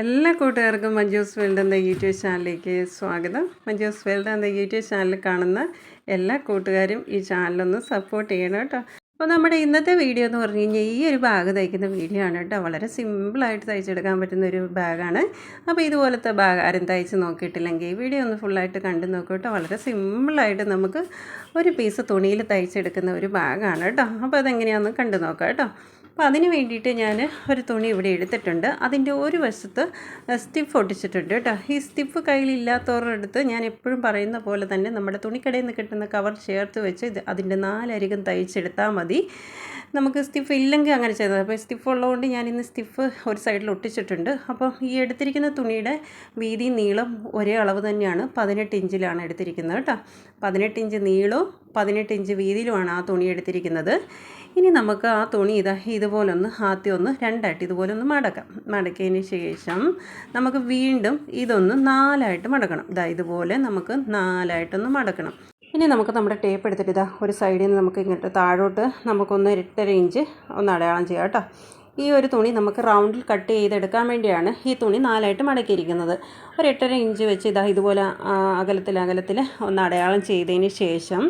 എല്ലാ കൂട്ടുകാർക്കും മഞ്ജൂസ് വേൾഡ് എന്ന യൂട്യൂബ് ചാനലിലേക്ക് സ്വാഗതം. മഞ്ജൂസ് വേൾഡ് എന്ന യൂട്യൂബ് ചാനൽ കാണുന്ന എല്ലാ കൂട്ടുകാരും ഈ ചാനലൊന്ന് സപ്പോർട്ട് ചെയ്യണം കേട്ടോ. അപ്പോൾ നമ്മുടെ ഇന്നത്തെ വീഡിയോ എന്ന് പറഞ്ഞു കഴിഞ്ഞാൽ ഈ ഒരു ബാഗ് തയ്ക്കുന്ന വീഡിയോ ആണ് കേട്ടോ. വളരെ സിമ്പിളായിട്ട് തയ്ച്ചെടുക്കാൻ പറ്റുന്ന ഒരു ബാഗാണ് അപ്പോൾ ഇതുപോലത്തെ ബാഗ് ആരും തയ്ച്ച് നോക്കിയിട്ടില്ലെങ്കിൽ വീഡിയോ ഒന്ന് ഫുള്ളായിട്ട് കണ്ടു നോക്കൂ കേട്ടോ. വളരെ സിമ്പിളായിട്ട് നമുക്ക് ഒരു പീസ് തുണിയിൽ തയ്ച്ചെടുക്കുന്ന ഒരു ബാഗാണ് കേട്ടോ. അപ്പോൾ അതെങ്ങനെയാണെന്ന് കണ്ടു നോക്കാം കേട്ടോ. അപ്പോൾ അതിന് വേണ്ടിയിട്ട് ഞാൻ ഒരു തുണി ഇവിടെ എടുത്തിട്ടുണ്ട്. അതിന്റെ ഒരു വശത്ത് സ്റ്റിഫ് ഒട്ടിച്ചിട്ടുണ്ട് കേട്ടോ. ഈ സ്റ്റിഫ് കയ്യിലില്ലാത്തവരുടെ അടുത്ത് ഞാൻ എപ്പോഴും പറയുന്ന പോലെ തന്നെ നമ്മുടെ തുണിക്കടയിൽ നിന്ന് കിട്ടുന്ന കവർ ചേർത്ത് വെച്ച് ഇത് അതിന്റെ നാലരികം തയ്ച്ചെടുത്താൽ മതി. നമുക്ക് സ്റ്റിഫ് ഇല്ലെങ്കിൽ അങ്ങനെ ചെയ്തത്. അപ്പോൾ സ്റ്റിഫ് ഉള്ളതുകൊണ്ട് ഞാൻ ഇന്ന് സ്റ്റിഫ് ഒരു സൈഡിൽ ഒട്ടിച്ചിട്ടുണ്ട്. അപ്പോൾ ഈ എടുത്തിരിക്കുന്ന തുണിയുടെ വീതി നീളം ഒരേ അളവ് തന്നെയാണ്. പതിനെട്ട് ഇഞ്ചിലാണ് എടുത്തിരിക്കുന്നത് കേട്ടോ. പതിനെട്ട് ഇഞ്ച് നീളവും പതിനെട്ട് ഇഞ്ച് വീതിയിലുമാണ് ആ തുണി എടുത്തിരിക്കുന്നത്. ഇനി നമുക്ക് ആ തുണി ഇതാ ഇതുപോലൊന്ന് ആദ്യം ഒന്ന് രണ്ടായിട്ട് ഇതുപോലെ ഒന്ന് മടക്കാം. മടക്കിയതിന് ശേഷം നമുക്ക് വീണ്ടും ഇതൊന്ന് നാലായിട്ട് മടക്കണം. ഇതാ ഇതുപോലെ നമുക്ക് നാലായിട്ടൊന്ന് മടക്കണം. ഇനി നമുക്ക് നമ്മുടെ ടേപ്പ് എടുത്തിട്ട് ഇതാ ഒരു സൈഡിൽ നിന്ന് നമുക്ക് ഇങ്ങോട്ട് താഴോട്ട് നമുക്കൊന്ന് എട്ടര ഇഞ്ച് ഒന്ന് അടയാളം ചെയ്യാം കേട്ടോ. ഈ ഒരു തുണി നമുക്ക് റൗണ്ടിൽ കട്ട് ചെയ്തെടുക്കാൻ വേണ്ടിയാണ് ഈ തുണി നാലായിട്ട് മടക്കിയിരിക്കുന്നത്. ഒരു എട്ടര ഇഞ്ച് വെച്ച് ഇതാ ഇതുപോലെ അകലത്തിൽ അകലത്തിൽ ഒന്ന് അടയാളം ചെയ്തതിന് ശേഷം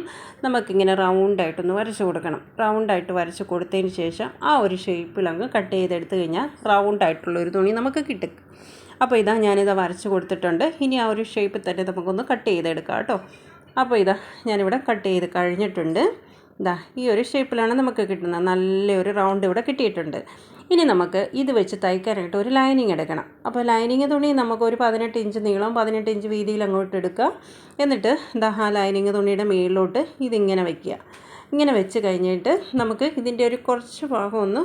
നമുക്കിങ്ങനെ റൗണ്ടായിട്ടൊന്ന് വരച്ച് കൊടുക്കണം. റൗണ്ടായിട്ട് വരച്ച് കൊടുത്തതിന് ശേഷം ആ ഒരു ഷേപ്പിൽ അങ്ങ് കട്ട് ചെയ്തെടുത്ത് കഴിഞ്ഞാൽ റൗണ്ടായിട്ടുള്ള ഒരു തുണി നമുക്ക് കിട്ടും. അപ്പോൾ ഇതാ ഞാനിത് വരച്ച് കൊടുത്തിട്ടുണ്ട്. ഇനി ആ ഒരു ഷേപ്പിൽ തന്നെ നമുക്കൊന്ന് കട്ട് ചെയ്തെടുക്കാം കേട്ടോ. അപ്പോൾ ഇതാ ഞാനിവിടെ കട്ട് ചെയ്ത് കഴിഞ്ഞിട്ടുണ്ട്. ഇതാ ഈ ഒരു ഷേപ്പിലാണ് നമുക്ക് കിട്ടുന്നത്. നല്ലൊരു റൗണ്ട് ഇവിടെ കിട്ടിയിട്ടുണ്ട്. ഇനി നമുക്ക് ഇത് വെച്ച് തയ്ക്കാനായിട്ട് ഒരു ലൈനിങ് എടുക്കണം. അപ്പോൾ ലൈനിങ് തുണി നമുക്ക് ഒരു പതിനെട്ട് ഇഞ്ച് നീളം പതിനെട്ട് ഇഞ്ച് വീതിയിൽ അങ്ങോട്ട് എടുക്കുക. എന്നിട്ട് എന്താ ആ ലൈനിങ് തുണിയുടെ മുകളിലോട്ട് ഇതിങ്ങനെ വയ്ക്കുക ഇങ്ങനെ വെച്ച് കഴിഞ്ഞിട്ട് നമുക്ക് ഇതിന്റെ ഒരു കുറച്ച് ഭാഗം ഒന്ന്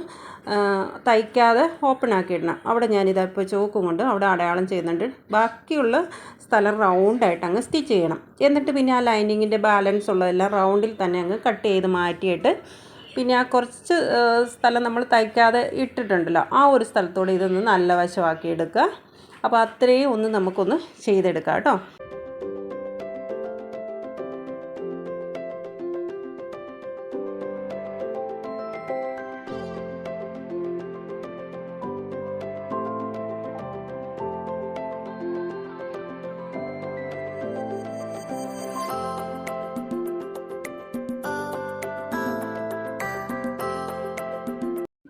തയ്ക്കാതെ ഓപ്പൺ ആക്കി ഇടണം അവിടെ ഞാനിതിപ്പോൾ ചോക്കും കൊണ്ട് അവിടെ അടയാളം ചെയ്യുന്നുണ്ട്. ബാക്കിയുള്ള സ്ഥലം റൗണ്ടായിട്ട് അങ്ങ് സ്റ്റിച്ച് ചെയ്യണം. എന്നിട്ട് പിന്നെ ആ ലൈനിങ്ങിന്റെ ബാലൻസ് ഉള്ളതെല്ലാം റൗണ്ടിൽ തന്നെ അങ്ങ് കട്ട് ചെയ്ത് മാറ്റിയിട്ട് പിന്നെ ആ കുറച്ച് സ്ഥലം നമ്മൾ തയ്ക്കാതെ ഇട്ടിട്ടുണ്ടല്ലോ ആ ഒരു സ്ഥലത്തോടെ ഇതൊന്ന് നല്ല വശമാക്കി എടുക്കുക. അപ്പോൾ അത്രയും ഒന്ന് നമുക്കൊന്ന് ചെയ്തെടുക്കാം കേട്ടോ.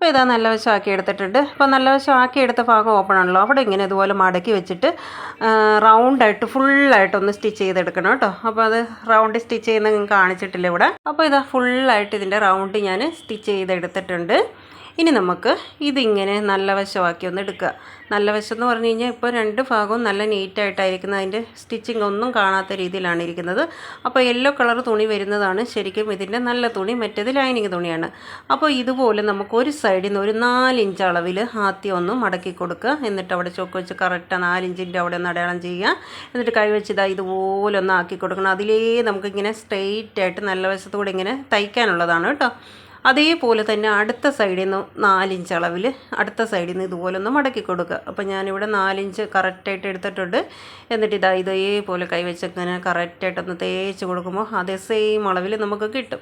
ഇപ്പോൾ ഇതാ നല്ല ആക്കി എടുത്തിട്ടുണ്ട്. ഇപ്പോൾ നല്ല ആക്കി എടുത്ത ഭാഗം ഓപ്പൺ ആണല്ലോ. അവിടെ ഇങ്ങനെ ഇതുപോലെ മടക്കി വെച്ചിട്ട് റൗണ്ടായിട്ട് ഫുള്ളായിട്ട് ഒന്ന് സ്റ്റിച്ച് ചെയ്തെടുക്കണം കേട്ടോ. അപ്പോൾ അത് റൗണ്ട് സ്റ്റിച്ച് ചെയ്യുന്ന കാണിച്ചിട്ടില്ല ഇവിടെ. അപ്പോൾ ഇതാ ഫുള്ളായിട്ട് ഇതിന്റെ റൗണ്ട് ഞാൻ സ്റ്റിച്ച് ചെയ്തെടുത്തിട്ടുണ്ട്. ഇനി നമുക്ക് ഇതിങ്ങനെ നല്ല വശമാക്കി ഒന്ന് എടുക്കുക. നല്ല വശം എന്ന് പറഞ്ഞു കഴിഞ്ഞാൽ ഇപ്പോൾ രണ്ട് ഭാഗവും നല്ല നീറ്റായിട്ടായിരിക്കുന്നത്. അതിന്റെ സ്റ്റിച്ചിങ് ഒന്നും കാണാത്ത രീതിയിലാണ് ഇരിക്കുന്നത്. അപ്പോൾ യെല്ലോ കളർ തുണി വരുന്നതാണ് ശരിക്കും ഇതിന്റെ നല്ല തുണി മറ്റേത് ലൈനിങ് തുണിയാണ്. അപ്പോൾ ഇതുപോലെ നമുക്ക് ഒരു സൈഡിൽ നിന്ന് ഒരു നാലിഞ്ച് അളവിൽ ആദ്യം ഒന്ന് മടക്കി കൊടുക്കുക. എന്നിട്ട് അവിടെ ചോക്ക് വെച്ച് കറക്റ്റ് നാലിഞ്ചിന്റെ അവിടെ ഒന്ന് അടയാളം ചെയ്യുക. എന്നിട്ട് കൈവച്ച് ഇതാ ഇതുപോലെ ഒന്ന് ആക്കി കൊടുക്കണം. അതിലേ നമുക്കിങ്ങനെ സ്ട്രെയിറ്റ് ആയിട്ട് നല്ല വശത്തുകൂടെ ഇങ്ങനെ തയ്ക്കാനുള്ളതാണ് കേട്ടോ. അതേപോലെ തന്നെ അടുത്ത സൈഡിൽ നിന്ന് നാലിഞ്ച് അളവിൽ അടുത്ത സൈഡിൽ നിന്ന് ഇതുപോലെ ഒന്ന് മടക്കി കൊടുക്കുക. അപ്പോൾ ഞാനിവിടെ നാലിഞ്ച് കറക്റ്റായിട്ട് എടുത്തിട്ടുണ്ട്. എന്നിട്ട് ഇതാ ഇതേപോലെ കൈവച്ച് ഇങ്ങനെ കറക്റ്റായിട്ടൊന്ന് തേച്ച് കൊടുക്കുമ്പോൾ അതേ സെയിം അളവിൽ നമുക്ക് കിട്ടും.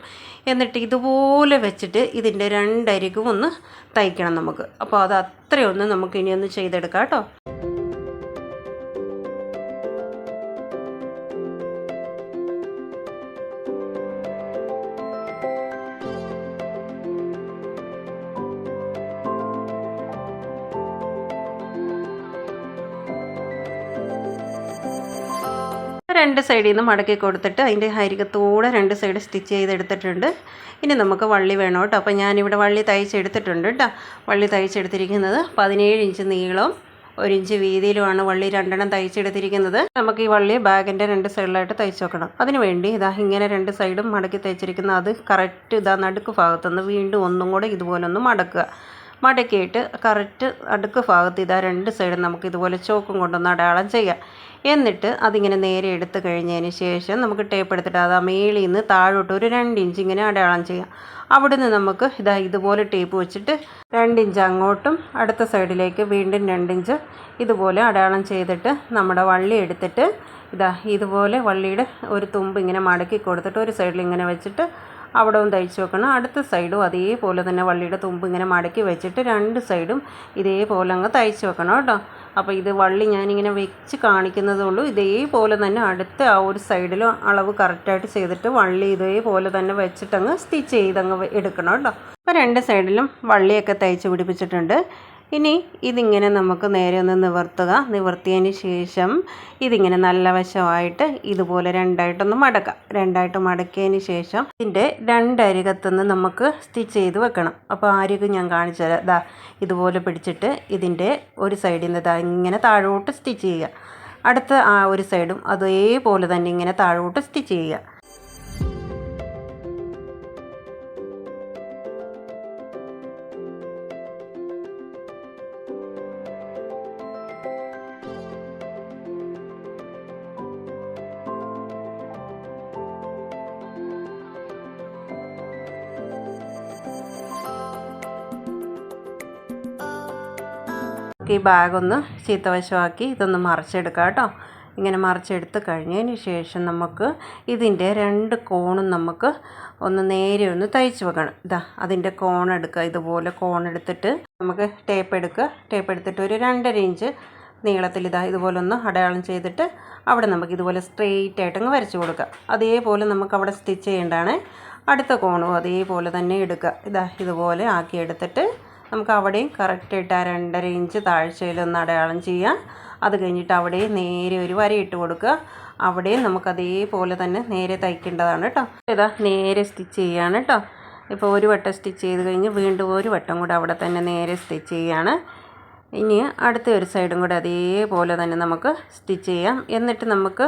എന്നിട്ട് ഇതുപോലെ വെച്ചിട്ട് ഇതിന്റെ രണ്ടരികും ഒന്ന് തയ്ക്കണം നമുക്ക്. അപ്പോൾ അത് അത്രയൊന്ന് നമുക്ക് ഇനിയൊന്ന് ചെയ്തെടുക്കാം കേട്ടോ. രണ്ട് സൈഡിൽ നിന്ന് മടക്കി കൊടുത്തിട്ട് അതിന്റെ ഹരികത്തോടെ രണ്ട് സൈഡ് സ്റ്റിച്ച് ചെയ്തെടുത്തിട്ടുണ്ട്. ഇനി നമുക്ക് വള്ളി വേണം കേട്ടോ. അപ്പോൾ ഞാനിവിടെ വള്ളി തയ്ച്ചെടുത്തിട്ടുണ്ട് കേട്ടോ. വള്ളി തയ്ച്ചെടുത്തിരിക്കുന്നത് പതിനേഴ് ഇഞ്ച് നീളവും ഒരു ഇഞ്ച് വീതിയിലുമാണ് വള്ളി രണ്ടെണ്ണം തയ്ച്ചെടുത്തിരിക്കുന്നത്. നമുക്ക് ഈ വള്ളി ബാഗിന്റെ രണ്ട് സൈഡിലായിട്ട് തയ്ച്ച് അതിന് വേണ്ടി ഇതാ ഇങ്ങനെ രണ്ട് സൈഡും മടക്കി തയ്ച്ചിരിക്കുന്ന. അത് കറക്റ്റ് ഇതാ നടുക്ക് ഭാഗത്തുനിന്ന് വീണ്ടും ഒന്നും കൂടെ ഇതുപോലെ ഒന്ന് മടക്കുക. മടക്കിയിട്ട് കറക്റ്റ് അടുക്ക് ഭാഗത്ത് ഇതാ രണ്ട് സൈഡും നമുക്ക് ഇതുപോലെ ചോക്കും കൊണ്ടൊന്ന് അടയാളം ചെയ്യാം. എന്നിട്ട് അതിങ്ങനെ നേരെ എടുത്തു കഴിഞ്ഞതിന് ശേഷം നമുക്ക് ടേപ്പ് എടുത്തിട്ട് അത് ആ മേളിൽ നിന്ന് താഴോട്ട് ഒരു രണ്ട് ഇഞ്ച് ഇങ്ങനെ അടയാളം ചെയ്യാം. അവിടുന്ന് നമുക്ക് ഇതാ ഇതുപോലെ ടേപ്പ് വെച്ചിട്ട് രണ്ട് ഇഞ്ച് അങ്ങോട്ടും അടുത്ത സൈഡിലേക്ക് വീണ്ടും രണ്ട് ഇഞ്ച് ഇതുപോലെ അടയാളം ചെയ്തിട്ട് നമ്മുടെ വള്ളി എടുത്തിട്ട് ഇതാ ഇതുപോലെ വള്ളിയുടെ ഒരു തുമ്പ് ഇങ്ങനെ മടക്കി കൊടുത്തിട്ട് ഒരു സൈഡിൽ ഇങ്ങനെ വെച്ചിട്ട് അവിടെ ഒന്ന് തയ്ച്ച് വെക്കണം. അടുത്ത സൈഡും അതേപോലെ തന്നെ വള്ളിയുടെ തുമ്പ് ഇങ്ങനെ മടക്കി വെച്ചിട്ട് രണ്ട് സൈഡും ഇതേപോലെ അങ്ങ് തയ്ച്ച് വെക്കണം കേട്ടോ. അപ്പോൾ ഇത് വള്ളി ഞാനിങ്ങനെ വെച്ച് കാണിക്കുന്നതേ ഉള്ളൂ. ഇതേപോലെ തന്നെ അടുത്ത ആ ഒരു സൈഡിലും അളവ് കറക്റ്റായിട്ട് ചെയ്തിട്ട് വള്ളി ഇതേപോലെ തന്നെ വെച്ചിട്ടങ്ങ് സ്റ്റിച്ച് ചെയ്തങ്ങ് എടുക്കണം കേട്ടോ. അപ്പോൾ രണ്ട് സൈഡിലും വള്ളിയൊക്കെ തയ്ച്ച് പിടിപ്പിച്ചിട്ടുണ്ട്. ഇനി ഇതിങ്ങനെ നമുക്ക് നേരെ ഒന്ന് നിവർത്തുക. നിവർത്തിയതിന് ശേഷം ഇതിങ്ങനെ നല്ല വശമായിട്ട് ഇതുപോലെ രണ്ടായിട്ടൊന്ന് മടക്കാം. രണ്ടായിട്ട് മടക്കിയതിന് ശേഷം ഇതിന്റെ രണ്ടരികത്തുനിന്ന് നമുക്ക് സ്റ്റിച്ച് ചെയ്ത് വെക്കണം. അപ്പോൾ ആര്യക്ക് ഞാൻ കാണിച്ചു തരാം. ദാ ഇതുപോലെ പിടിച്ചിട്ട് ഇതിന്റെ ഒരു സൈഡിൽ നിന്ന് ദാ ഇങ്ങനെ താഴോട്ട് സ്റ്റിച്ച് ചെയ്യുക. അടുത്ത ആ ഒരു സൈഡും അതേപോലെ തന്നെ ഇങ്ങനെ താഴോട്ട് സ്റ്റിച്ച് ചെയ്യുക. ഈ ബാഗൊന്ന് ചീത്തവശമാക്കി ഇതൊന്ന് മറിച്ചെടുക്കാം കേട്ടോ. ഇങ്ങനെ മറിച്ചെടുത്ത് കഴിഞ്ഞതിന് ശേഷം നമുക്ക് ഇതിന്റെ രണ്ട് കോണും നമുക്ക് ഒന്ന് നേരെ ഒന്ന് തയ്ച്ച് വെക്കണം. ഇതാ അതിന്റെ കോൺ എടുക്കുക. ഇതുപോലെ കോൺ എടുത്തിട്ട് നമുക്ക് ടേപ്പ് എടുക്കുക. ടേപ്പ് എടുത്തിട്ട് ഒരു രണ്ടര ഇഞ്ച് നീളത്തിൽ ഇതാ ഇതുപോലെ ഒന്ന് അടയാളം ചെയ്തിട്ട് അവിടെ നമുക്ക് ഇതുപോലെ സ്ട്രെയിറ്റ് ആയിട്ട് അങ്ങ് വരച്ച് കൊടുക്കുക. അതേപോലെ നമുക്ക് അവിടെ സ്റ്റിച്ച് ചെയ്യേണ്ടതാണ് അടുത്ത കോണും അതേപോലെ തന്നെ എടുക്കുക. ഇതാ ഇതുപോലെ ആക്കി എടുത്തിട്ട് നമുക്ക് അവിടെയും കറക്റ്റായിട്ട് ആ രണ്ടര ഇഞ്ച് താഴ്ചയിലൊന്ന് അടയാളം ചെയ്യാം. അത് കഴിഞ്ഞിട്ട് അവിടെ നേരെ ഒരു വര ഇട്ട് കൊടുക്കുക. അവിടെയും നമുക്ക് അതേപോലെ തന്നെ നേരെ തയ്ക്കേണ്ടതാണ് കേട്ടോ. ഇതാ നേരെ സ്റ്റിച്ച് ചെയ്യാണ് കേട്ടോ. ഇപ്പോൾ ഒരു വട്ടം സ്റ്റിച്ച് ചെയ്ത് കഴിഞ്ഞ് വീണ്ടും ഒരു വട്ടം കൂടെ അവിടെ തന്നെ നേരെ സ്റ്റിച്ച് ചെയ്യാണ്. ഇനി അടുത്ത ഒരു സൈഡും കൂടെ അതേപോലെ തന്നെ നമുക്ക് സ്റ്റിച്ച് ചെയ്യാം. എന്നിട്ട് നമുക്ക്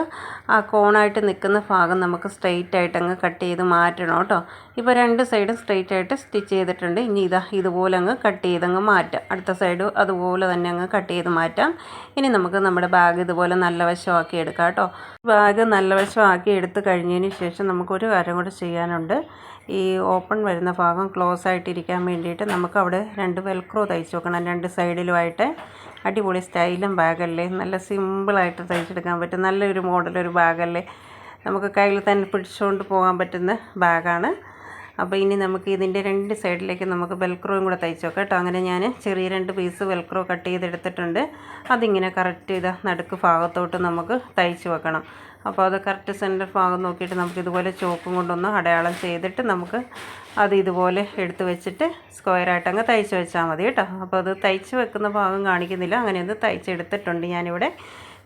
ആ കോണായിട്ട് നിൽക്കുന്ന ഭാഗം നമുക്ക് സ്ട്രെയിറ്റ് ആയിട്ട് അങ്ങ് കട്ട് ചെയ്ത് മാറ്റണം കേട്ടോ. ഇപ്പോൾ രണ്ട് സൈഡും സ്ട്രെയിറ്റ് ആയിട്ട് സ്റ്റിച്ച് ചെയ്തിട്ടുണ്ട്. ഇനി ഇതാ ഇതുപോലെ അങ്ങ് കട്ട് ചെയ്ത് ചെയ്തങ്ങ് മാറ്റാം. അടുത്ത സൈഡ് അതുപോലെ തന്നെ അങ്ങ് കട്ട് ചെയ്ത് മാറ്റാം. ഇനി നമുക്ക് നമ്മുടെ ബാഗ് ഇതുപോലെ നല്ല വശമാക്കി എടുക്കാം കേട്ടോ. ബാഗ് നല്ല വശമാക്കി എടുത്ത് കഴിഞ്ഞതിന് ശേഷം നമുക്കൊരു കാര്യം കൂടെ ചെയ്യാനുണ്ട്. ഈ ഓപ്പൺ വരുന്ന ഭാഗം ക്ലോസ് ആയിട്ടിരിക്കാൻ വേണ്ടിയിട്ട് നമുക്ക് അവിടെ രണ്ട് വെൽക്രോ തയ്ച്ച് വെക്കണം. രണ്ട് സൈഡിലുമായിട്ട് അടിപൊളി സ്റ്റൈലും ബാഗല്ലേ? നല്ല സിമ്പിളായിട്ട് തയ്ച്ചെടുക്കാൻ പറ്റും. നല്ലൊരു മോഡലൊരു ബാഗല്ലേ? നമുക്ക് കയ്യിൽ തന്നെ പിടിച്ചുകൊണ്ട് പോകാൻ പറ്റുന്ന ബാഗാണ്. അപ്പോൾ ഇനി നമുക്ക് ഇതിന്റെ രണ്ട് സൈഡിലേക്ക് നമുക്ക് വെൽക്രോയും കൂടെ തയ്ച്ച് നോക്കാം കേട്ടോ. അങ്ങനെ ഞാൻ ചെറിയ രണ്ട് പീസ് വെൽക്രോ കട്ട് ചെയ്തെടുത്തിട്ടുണ്ട്. അതിങ്ങനെ കറക്റ്റ് ചെയ്ത നടുക്ക് ഭാഗത്തോട്ട് നമുക്ക് തയ്ച്ച് വെക്കണം. അപ്പോൾ അത് കറക്റ്റ് സെന്റർ ഭാഗം നോക്കിയിട്ട് നമുക്ക് ഇതുപോലെ ചോക്കും കൊണ്ടൊന്ന് അടയാളം ചെയ്തിട്ട് നമുക്ക് അത് ഇതുപോലെ എടുത്ത് വെച്ചിട്ട് സ്ക്വയറായിട്ട് അങ്ങ് തയ്ച്ച് വെച്ചാൽ മതി കേട്ടോ. അപ്പോൾ അത് തയ്ച്ച് വെക്കുന്ന ഭാഗം കാണിക്കുന്നില്ല. അങ്ങനെ ഒന്ന് തയ്ച്ചെടുത്തിട്ടുണ്ട് ഞാനിവിടെ.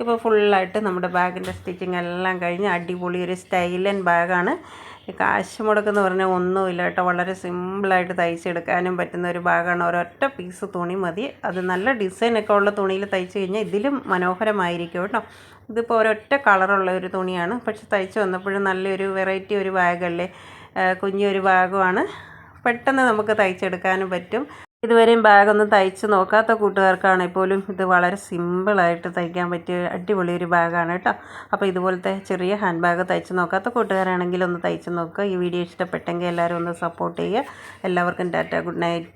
ഇപ്പോൾ ഫുള്ളായിട്ട് നമ്മുടെ ബാഗിന്റെ സ്റ്റിച്ചിങ് എല്ലാം കഴിഞ്ഞ് അടിപൊളി ഒരു സ്റ്റൈലൻ ബാഗാണ് കാശ് മുടക്കെന്ന് പറഞ്ഞാൽ ഒന്നുമില്ല കേട്ടോ. വളരെ സിമ്പിളായിട്ട് തയ്ച്ചെടുക്കാനും പറ്റുന്ന ഒരു ഭാഗമാണ്. ഒരൊറ്റ പീസ് തുണി മതി. അത് നല്ല ഡിസൈനൊക്കെ ഉള്ള തുണിയിൽ തയ്ച്ച് കഴിഞ്ഞാൽ ഇതിലും മനോഹരമായിരിക്കും കേട്ടോ. ഇതിപ്പോൾ ഒരൊറ്റ കളറുള്ള ഒരു തുണിയാണ്. പക്ഷെ തയ്ച്ച് വന്നപ്പോഴും നല്ലൊരു വെറൈറ്റി ഒരു ബാഗല്ലേ കുഞ്ഞൊരു ഭാഗമാണ്. പെട്ടെന്ന് നമുക്ക് തയ്ച്ചെടുക്കാനും പറ്റും. ഇതുവരെയും ബാഗൊന്നും തയ്ച്ച് നോക്കാത്ത കൂട്ടുകാർക്കാണെങ്കിൽ പോലും ഇത് വളരെ സിമ്പിളായിട്ട് തയ്ക്കാൻ പറ്റിയ അടിപൊളി ഒരു ബാഗാണ് കേട്ടോ. അപ്പോൾ ഇതുപോലത്തെ ചെറിയ ഹാൻഡ് ബാഗ് തയ്ച്ച് നോക്കാത്ത കൂട്ടുകാരാണെങ്കിൽ ഒന്ന് തയ്ച്ച് നോക്കുക. ഈ വീഡിയോ ഇഷ്ടപ്പെട്ടെങ്കിൽ എല്ലാവരും ഒന്ന് സപ്പോർട്ട് ചെയ്യുക. എല്ലാവർക്കും ടാറ്റ ഗുഡ് നൈറ്റ്.